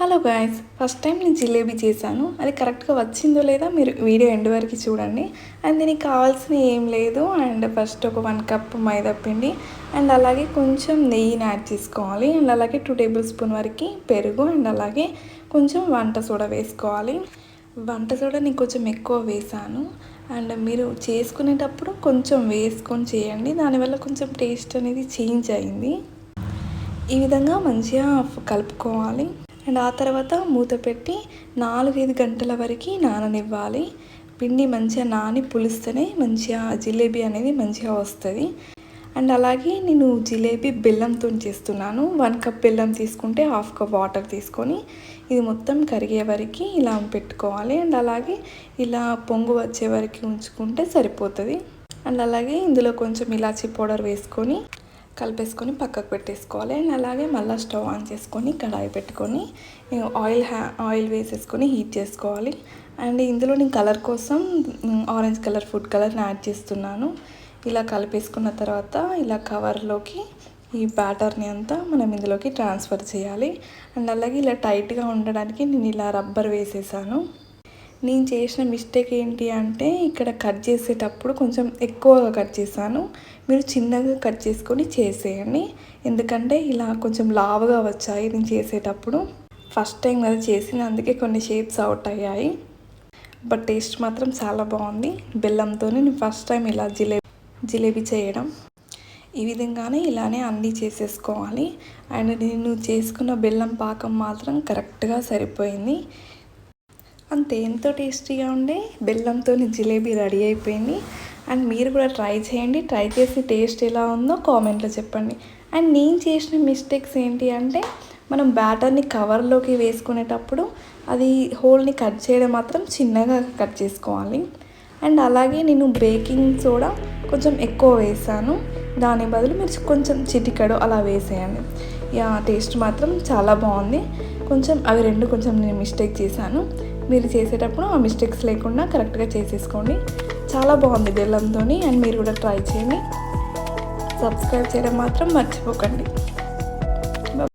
Hello guys first time నేను జిలేబీ చేశాను. అది కరెక్ట్గా వచ్చిందో లేదా మీరు వీడియో ఎండ్ వరకు చూడండి. అండ్ దీనికి కావాల్సిన ఏం లేదు. అండ్ ఫస్ట్ ఒక వన్ కప్ మైదా పిండి. అండ్ అలాగే కొంచెం నెయ్యిని యాడ్ చేసుకోవాలి. అండ్ అలాగే టూ టేబుల్ స్పూన్ వరకు పెరుగు. అండ్ అలాగే కొంచెం వంట సోడా వేసుకోవాలి. వంట సోడా నేను కొంచెం ఎక్కువ వేసాను అండ్ మీరు చేసుకునేటప్పుడు కొంచెం వేసుకొని చేయండి. దానివల్ల కొంచెం టేస్ట్ అనేది చేంజ్ అయింది. ఈ విధంగా మంచిగా కలుపుకోవాలి. అండ్ ఆ తర్వాత మూత పెట్టి నాలుగైదు గంటల వరకు నాననివ్వాలి. పిండి మంచిగా నాని పులిస్తేనే మంచిగా జిలేబీ అనేది మంచిగా వస్తుంది. అండ్ అలాగే నేను జిలేబీ బెల్లంతో చేస్తున్నాను. వన్ కప్ బెల్లం తీసుకుంటే హాఫ్ కప్ వాటర్ తీసుకొని ఇది మొత్తం కరిగే వరకు ఇలా పెట్టుకోవాలి. అండ్ అలాగే ఇలా పొంగు వచ్చే వరకు ఉంచుకుంటే సరిపోతుంది. అండ్ అలాగే ఇందులో కొంచెం ఇలాచీ పౌడర్ వేసుకొని కలిపేసుకొని పక్కకు పెట్టేసుకోవాలి. అండ్ అలాగే మళ్ళీ స్టవ్ ఆన్ చేసుకొని కడాయి పెట్టుకొని ఆయిల్ హ్యా ఆయిల్ వేసేసుకొని హీట్ చేసుకోవాలి. అండ్ ఇందులో నేను కలర్ కోసం ఆరెంజ్ కలర్ ఫుడ్ కలర్ని యాడ్ చేస్తున్నాను. ఇలా కలిపేసుకున్న తర్వాత ఇలా కవర్లోకి ఈ బ్యాటర్ని అంతా మనం ఇందులోకి ట్రాన్స్ఫర్ చేయాలి. అండ్ అలాగే ఇలా టైట్గా ఉండడానికి నేను ఇలా రబ్బర్ వేసేసాను. నేను చేసిన మిస్టేక్ ఏంటి అంటే ఇక్కడ కట్ చేసేటప్పుడు కొంచెం ఎక్కువగా కట్ చేశాను. మీరు చిన్నగా కట్ చేసుకొని చేసేయండి. ఎందుకంటే ఇలా కొంచెం లావుగా వచ్చాయి నేను చేసేటప్పుడు. ఫస్ట్ టైం కదా చేసిన అందుకే కొన్ని షేప్స్ అవుట్ అయ్యాయి. బట్ టేస్ట్ మాత్రం చాలా బాగుంది. బెల్లంతో నేను ఫస్ట్ టైం ఇలా జిలేబీ జిలేబీ చేయడం. ఈ విధంగానే ఇలానే అన్నీ చేసేసుకోవాలి. అండ్ నేను చేసుకున్న బెల్లం పాకం మాత్రం కరెక్ట్గా సరిపోయింది. అంతే ఎంతో టేస్టీగా ఉండే బెల్లంతో జిలేబీ రెడీ అయిపోయింది. అండ్ మీరు కూడా ట్రై చేయండి ట్రై చేసి టేస్ట్ ఎలా ఉందో కామెంట్లో చెప్పండి. అండ్ నేను చేసిన మిస్టేక్స్ ఏంటి అంటే మనం బ్యాటర్ని కవర్లోకి వేసుకునేటప్పుడు అది హోల్ని కట్ చేయడం మాత్రం చిన్నగా కట్ చేసుకోవాలి. అండ్ అలాగే నేను బేకింగ్ సోడా కొంచెం ఎక్కువ వేసాను. దాని బదులు మీరు కొంచెం చిటికడు అలా వేసేయండి. యా టేస్ట్ మాత్రం చాలా బాగుంది. కొంచెం అవి రెండు కొంచెం నేను మిస్టేక్ చేశాను. మీరు చేసేటప్పుడు ఆ మిస్టేక్స్ లేకుండా కరెక్ట్గా చేసేసుకోండి. చాలా బాగుంది బెల్లంతో అండ్ మీరు కూడా ట్రై చేయండి. సబ్స్క్రైబ్ చేయడం మాత్రం మర్చిపోకండి.